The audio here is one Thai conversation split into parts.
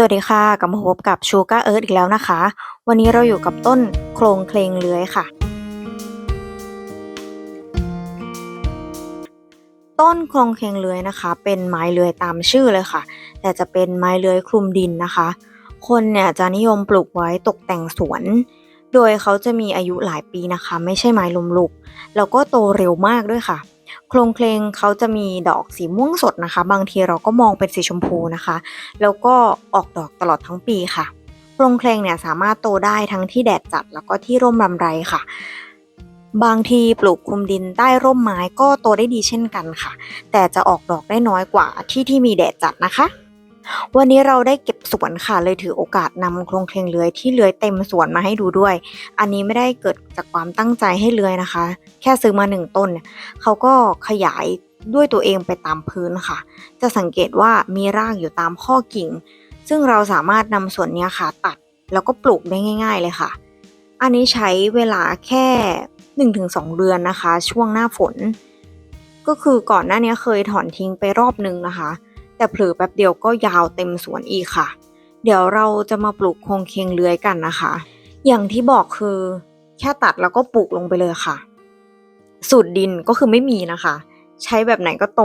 สวัสดีค่ะ กลับมาพบกับชูการ์เอิร์ธอีกแล้วนะคะ วันนี้เราอยู่กับต้นโครงเคลงเลื้อยค่ะ ต้นโครงเคลงเลื้อยนะคะ เป็นไม้เลื้อยตามชื่อเลยค่ะ แต่จะเป็นไม้เลื้อยคลุมดินนะคะ คนเนี่ยจะนิยมปลูกไว้ตกแต่งสวน โดยเขาจะมีอายุหลายปีนะคะ ไม่ใช่ไม้ลมลุก แล้วก็โตเร็วมากด้วยค่ะ โครงเคลงเขาจะมีดอกสีม่วงสดนะคะ บางทีเราก็มองเป็นสีชมพูนะคะ แล้วก็ออกดอกตลอดทั้งปีค่ะโครงเคลงเนี่ยสามารถโตได้ทั้งที่แดดจัดแล้วก็ที่ร่มรำไรค่ะ บางทีปลูกคลุมดินใต้ร่มไม้ก็โตได้ดีเช่นกันค่ะ แต่จะออกดอกได้น้อยกว่าที่ที่มีแดดจัดนะคะ วันนี้เราได้เก็บสวนค่ะเลยถือโอกาสนำโครงเคลงเลื้อยที่เลื้อยเต็มสวนมาให้ดูด้วย อันนี้ไม่ได้เกิดจากความตั้งใจให้เลื้อยนะคะ แค่ซื้อมาหนึ่งต้น เขาก็ขยายด้วยตัวเองไปตามพื้นค่ะ จะสังเกตว่ามีรากอยู่ตามข้อกิ่ง ซึ่งเราสามารถนำส่วนนี้ค่ะตัดแล้วก็ปลูกได้ง่าย ๆเลยค่ะ อันนี้ใช้เวลาแค่ 1-2 เดือนนะคะ ช่วงหน้าฝน ก็คือก่อนหน้านี้เคยถอนทิ้งไปรอบนึงนะคะ แต่เผลอแป๊บเดียวก็ยาวเต็มสวนอีกค่ะ เดี๋ยวเราจะมาปลูกโครงเคงเลื้อยกันนะคะ อย่างที่บอกคือ แค่ตัดแล้วก็ปลูกลงไปเลยค่ะ สูตรดินก็คือไม่มีนะคะ ใช้แบบไหนก็โต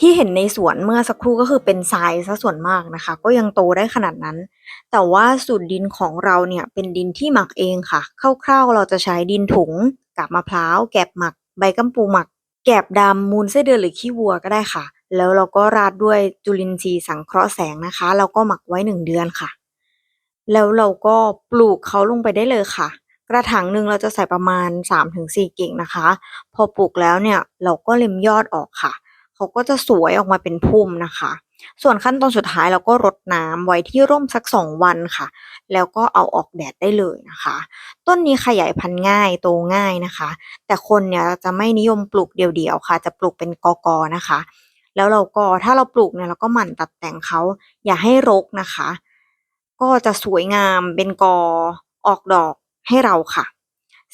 ที่เห็นในสวนเมื่อสักครู่ก็คือเป็นทรายซะส่วนมากนะคะ ก็ยังโตได้ขนาดนั้น แต่ว่าสูตรดินของเราเนี่ยเป็นดินที่หมักเองค่ะ คร่าวๆเราจะใช้ดินถุงกาบมะพร้าว แกบหมัก ใบกัมปูหมัก แกบดำมูลไส้เดือนหรือขี้วัวก็ได้ค่ะ แล้วเราก็ราดด้วยจุลินทรีย์สังเคราะห์แสงนะคะ แล้วก็หมักไว้หนึ่งเดือนค่ะ แล้วเราก็ปลูกเขาลงไปได้เลยค่ะ กระถางหนึ่งเราจะใส่ประมาณ 3-4 กิ่งนะคะ พอปลูกแล้วเนี่ยเราก็เล็มยอดออกค่ะ เขาก็จะสวยออกมาเป็นพุ่มนะคะ ส่วนขั้นตอนสุดท้ายเราก็รดน้ำไว้ที่ร่มสัก 2 วันค่ะ แล้วก็เอาออกแดดได้เลยนะคะ ต้นนี้ขยายพันธุ์ง่ายโตง่ายนะคะ แต่คนเนี่ยจะไม่นิยมปลูกเดี่ยวๆค่ะ จะปลูกเป็นกอกอนะคะ แล้วเราก็ถ้าเราปลูกเนี่ยเราก็หมั่นตัดแต่งเขาอย่าให้รกนะคะ ก็จะสวยงามเป็นกอออกดอกให้เราค่ะ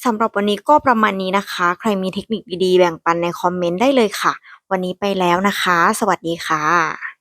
สำหรับวันนี้ก็ประมาณนี้นะคะ ใครมีเทคนิคดีๆ แบ่งปันในคอมเมนต์ได้เลยค่ะ วันนี้ไปแล้วนะคะ สวัสดีค่ะ